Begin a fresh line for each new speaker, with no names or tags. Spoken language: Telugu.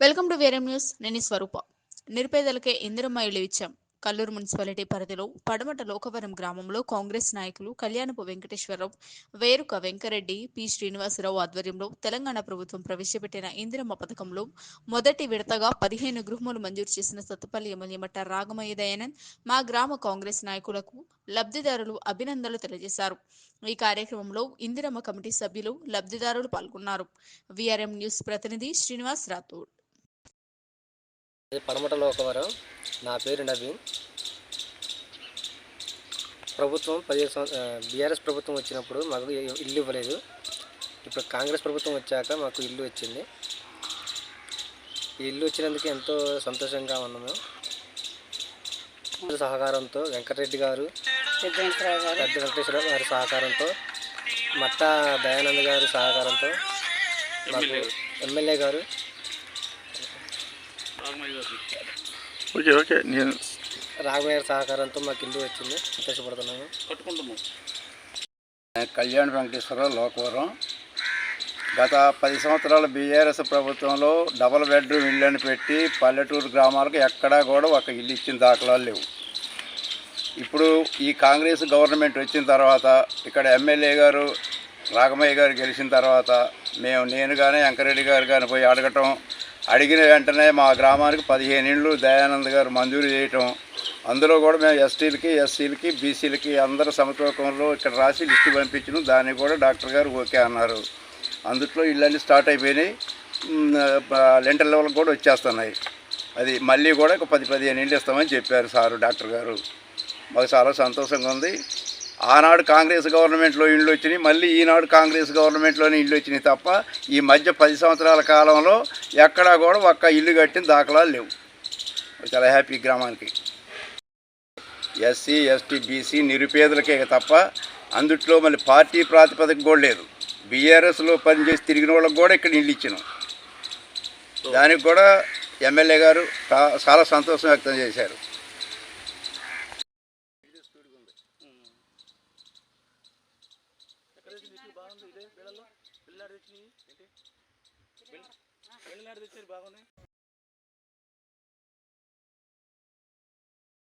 వెల్కమ్ టు వేరే న్యూస్. నేను స్వరూప. నిరుపేదలకే ఇందిరమ్మ ఇల్లు ఇచ్చాం. కల్లూరు మున్సిపాలిటీ పరిధిలో పడమట లోకవరం గ్రామంలో కాంగ్రెస్ నాయకులు కళ్యాణపు వెంకటేశ్వరరావు వేరుక వెంకరెడ్డి పి శ్రీనివాసరావు ఆధ్వర్యంలో తెలంగాణ ప్రభుత్వం ప్రవేశపెట్టిన ఇందిరమ్మ పథకంలో మొదటి విడతగా పదిహేను గృహములు మంజూరు చేసిన సత్తుపల్లి ఎమ్మెల్యే మట్ట రాగమయ్య దయానంద్ మా గ్రామ కాంగ్రెస్ నాయకులకు లబ్ధిదారులు అభినందనలు తెలియజేశారు. ఈ కార్యక్రమంలో ఇందిరమ్మ కమిటీ సభ్యులు లబ్ధిదారులు పాల్గొన్నారు. విఆర్ఎం న్యూస్ ప్రతినిధి శ్రీనివాస్ రాథోడ్.
ఇది లోకవరం. నా పేరు నవీన్. ప్రభుత్వం పదిహేను సంవత్సరం బీఆర్ఎస్ ప్రభుత్వం వచ్చినప్పుడు మాకు ఇల్లు ఇవ్వలేదు. ఇప్పుడు కాంగ్రెస్ ప్రభుత్వం వచ్చాక మాకు ఇల్లు వచ్చింది. ఈ ఇల్లు వచ్చినందుకు ఎంతో సంతోషంగా ఉన్నాము. సహకారంతో వెంకటరెడ్డి గారు పెద్ద వెంకటేశ్వర గారి సహకారంతో మట్ట దయానంద్ గారి సహకారంతో మాకు ఎమ్మెల్యే గారు
ఓకే ఓకే. నేను
రాఘవయ్య సహకారంతో మాకు ఇల్లు వచ్చింది. సంతోషపడుతున్నాము.
కళ్యాణ వెంకటేశ్వరరావు లోకవరం. గత పది సంవత్సరాల బీఆర్ఎస్ ప్రభుత్వంలో డబల్ బెడ్రూమ్ ఇల్లు అని పెట్టి పల్లెటూరు గ్రామాలకు ఎక్కడా కూడా ఒక ఇల్లు ఇచ్చిన దాఖలాలు లేవు. ఇప్పుడు ఈ కాంగ్రెస్ గవర్నమెంట్ వచ్చిన తర్వాత ఇక్కడ ఎమ్మెల్యే గారు రాఘమయ్య గారు గెలిచిన తర్వాత మేము నేను కానీ వెంకరెడ్డి గారు కానీ పోయి అడగటం అడిగిన వెంటనే మా గ్రామానికి పదిహేను ఇండ్లు దయానంద్ గారు మంజూరు చేయటం. అందులో కూడా మేము ఎస్టీలకి ఎస్సీలకి బీసీలకి అందరి సమతూకంలో ఇక్కడ రాసి లిస్టు పంపించడం. దాన్ని కూడా డాక్టర్ గారు ఓకే అన్నారు. అందుట్లో ఇళ్ళన్నీ స్టార్ట్ అయిపోయినాయి. లెంటర్ లెవెల్ కూడా వచ్చేస్తున్నాయి. అది మళ్ళీ కూడా ఒక పది పదిహేను ఇండ్లు ఇస్తామని చెప్పారు సారు డాక్టర్ గారు. మాకు చాలా సంతోషంగా ఉంది. ఆనాడు కాంగ్రెస్ గవర్నమెంట్లో ఇండ్లు వచ్చినాయి మళ్ళీ ఈనాడు కాంగ్రెస్ గవర్నమెంట్లోనే ఇండ్లు వచ్చినాయి తప్ప ఈ మధ్య పది సంవత్సరాల కాలంలో ఎక్కడా కూడా ఒక్క ఇల్లు కట్టిన దాఖలాలు లేవు. చాలా హ్యాపీ గ్రామానికి. ఎస్సీ ఎస్టీ బీసీ నిరుపేదలకే తప్ప అందుట్లో మళ్ళీ పార్టీ ప్రాతిపదిక కూడా లేదు. బీఆర్ఎస్లో పనిచేసి తిరిగిన వాళ్ళకి కూడా ఇక్కడ ఇల్లు ఇచ్చినాం. దానికి కూడా ఎమ్మెల్యే గారు చాలా సంతోషం వ్యక్తం చేశారు. బాగుంది. ఇదే పిల్లలు పిల్లలు తెచ్చినాయి ఏంటి? పిల్లలు తెచ్చారు. బాగున్నాయి.